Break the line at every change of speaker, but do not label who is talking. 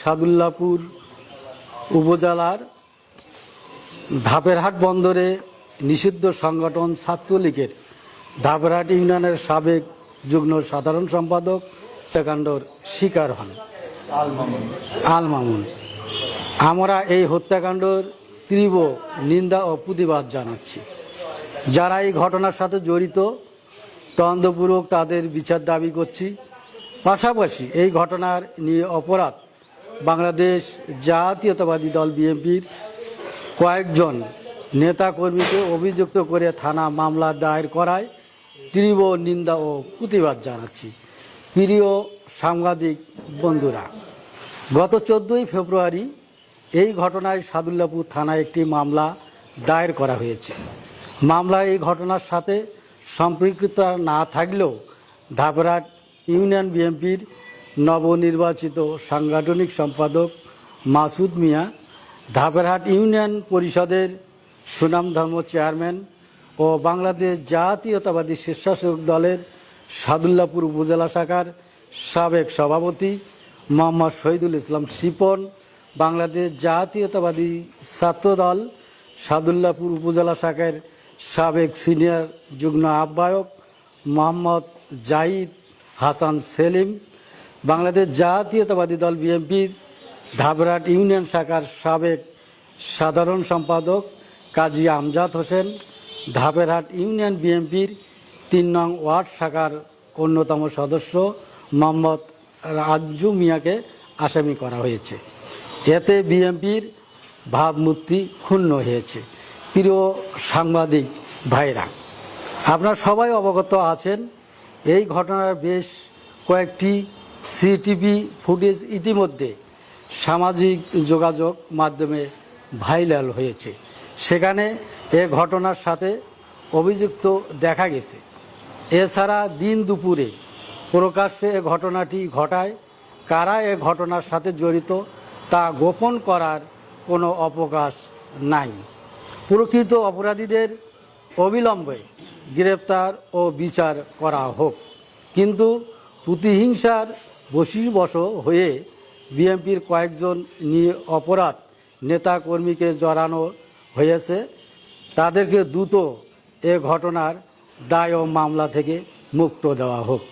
সাদুল্লাপুর উপজেলার ধাপেরহাট বন্দরে নিষিদ্ধ সংগঠন ছাত্রলীগের ধাপেরহাট ইউনিয়নের সাবেক যুগ্ম সাধারণ সম্পাদক হত্যাকাণ্ডর শিকার হন। আল মামুন। আমরা এই হত্যাকাণ্ডের তীব্র নিন্দা ও প্রতিবাদ জানাচ্ছি। যারা এই ঘটনার সাথে জড়িত, তদন্তপূর্বক তাদের বিচার দাবি করছি। পাশাপাশি এই ঘটনার নিয়ে অপরাধ বাংলাদেশ জাতীয়তাবাদী দল বিএনপির কয়েকজন নেতাকর্মীকে অভিযুক্ত করে থানা মামলা দায়ের করায় তীব্র নিন্দা ও প্রতিবাদ জানাচ্ছি। প্রিয় সাংবাদিক বন্ধুরা, গত চোদ্দোই ফেব্রুয়ারি এই ঘটনায় সাদুল্লাপুর থানায় একটি মামলা দায়ের করা হয়েছে। মামলায় এই ঘটনার সাথে সম্পৃক্ত না থাকলেও ধাপরাট ইউনিয়ন বিএনপির নবনির্বাচিত সাংগঠনিক সম্পাদক মাসুদ মিয়া, ধাপেরহাট ইউনিয়ন পরিষদের সুনামধর্ম চেয়ারম্যান ও বাংলাদেশ জাতীয়তাবাদী স্বেচ্ছাসেবক দলের সাদুল্লাপুর উপজেলা শাখার সাবেক সভাপতি মোহাম্মদ শহীদুল ইসলাম শিপন, বাংলাদেশ জাতীয়তাবাদী ছাত্রদল সাদুল্লাপুর উপজেলা শাখার সাবেক সিনিয়র যুগ্ম আহ্বায়ক মোহাম্মদ জাহিদ হাসান সেলিম বাংলাদেশ জাতীয়তাবাদী দল বিএনপির ধাবরাট ইউনিয়ন শাখার সাবেক সাধারণ সম্পাদক কাজী আমজাদ হোসেন ধাপেরহাট ইউনিয়ন বিএনপির তিন নং ওয়ার্ড শাখার অন্যতম সদস্য মোহাম্মদ রাজ্জু মিয়াকে আসামি করা হয়েছে। এতে বিএনপির ভাবমূর্তি ক্ষুণ্ণ হয়েছে। প্রিয় সাংবাদিক ভাইরা, আপনারা সবাই অবগত আছেন, এই ঘটনার বেশ কয়েকটি সিটিভি ফুটেজ ইতিমধ্যে সামাজিক যোগাযোগ মাধ্যমে ভাইরাল হয়েছে। সেখানে এ ঘটনার সাথে অভিযুক্ত দেখা গেছে। এছাড়া দিন দুপুরে প্রকাশ্যে এ ঘটনাটি ঘটায়। কারা এ ঘটনার সাথে জড়িত তা গোপন করার কোনো অবকাশ নাই। প্রকৃত অপরাধীদের অবিলম্বে গ্রেপ্তার ও বিচার করা হোক। কিন্তু প্রতিহিংসার বশীবশ হয়ে বিএনপির কয়েকজন নিয়ে অপরাধ নেতাকর্মীকে জড়ানো হয়েছে। তাদেরকে দ্রুত এ ঘটনার দায় ও মামলা থেকে মুক্ত দেওয়া হোক।